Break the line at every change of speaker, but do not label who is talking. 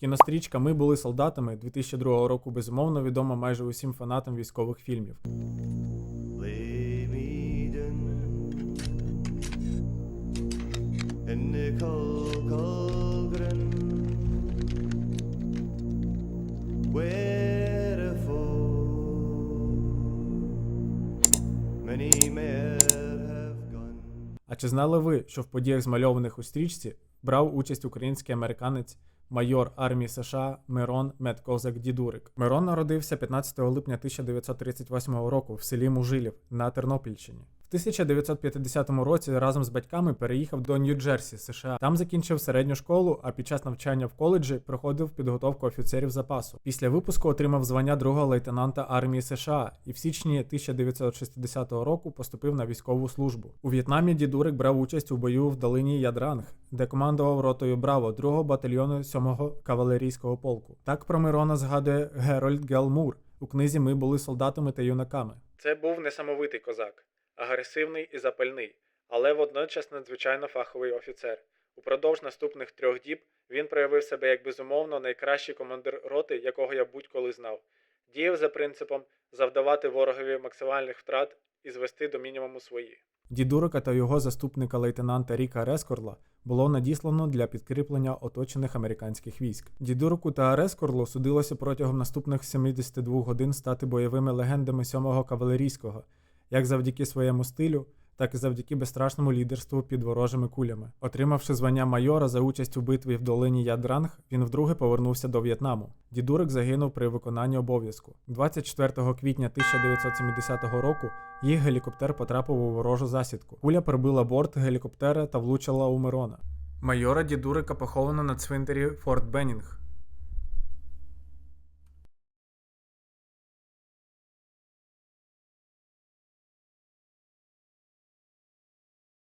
Кінострічка Ми були солдатами 2002 року безумовно відома майже усім фанатам військових фільмів. А чи знали ви, що в подіях, змальованих у стрічці, брав участь український американець майор армії США Мирон Медкозак Дідурик? Мирон народився 15 липня 1938 року в селі Мужилів на Тернопільщині. В 1950 році разом з батьками переїхав до Нью-Джерсі, США. Там закінчив середню школу, а під час навчання в коледжі проходив підготовку офіцерів запасу. Після випуску отримав звання другого лейтенанта армії США і в січні 1960 року поступив на військову службу. У В'єтнамі Дідурик брав участь у бою в долині Ядранг, де командував ротою Браво 2-го батальйону 7-го кавалерійського полку. Так про Мирона згадує Герольд Гелмур у книзі Ми були солдатами та юнаками. Це був несамовитий козак, агресивний і запальний, але водночас надзвичайно фаховий офіцер. Упродовж наступних трьох діб він проявив себе як безумовно найкращий командир роти, якого я будь-коли знав. Діяв за принципом завдавати ворогові максимальних втрат і звести до мінімуму свої. Дідурика та його заступника лейтенанта Ріка Рескорла було надіслано для підкріплення оточених американських військ. Дідурику та Рескорлу судилося протягом наступних 72 годин стати бойовими легендами 7-го кавалерійського, як завдяки своєму стилю, так і завдяки безстрашному лідерству під ворожими кулями. Отримавши звання майора за участь у битві в долині Ядранг, він вдруге повернувся до В'єтнаму. Дідурик загинув при виконанні обов'язку. 24 квітня 1970 року їх гелікоптер потрапив у ворожу засідку. Куля пробила борт гелікоптера та влучила у Мирона. Майора Дідурика поховано на цвинтарі Форт Беннінг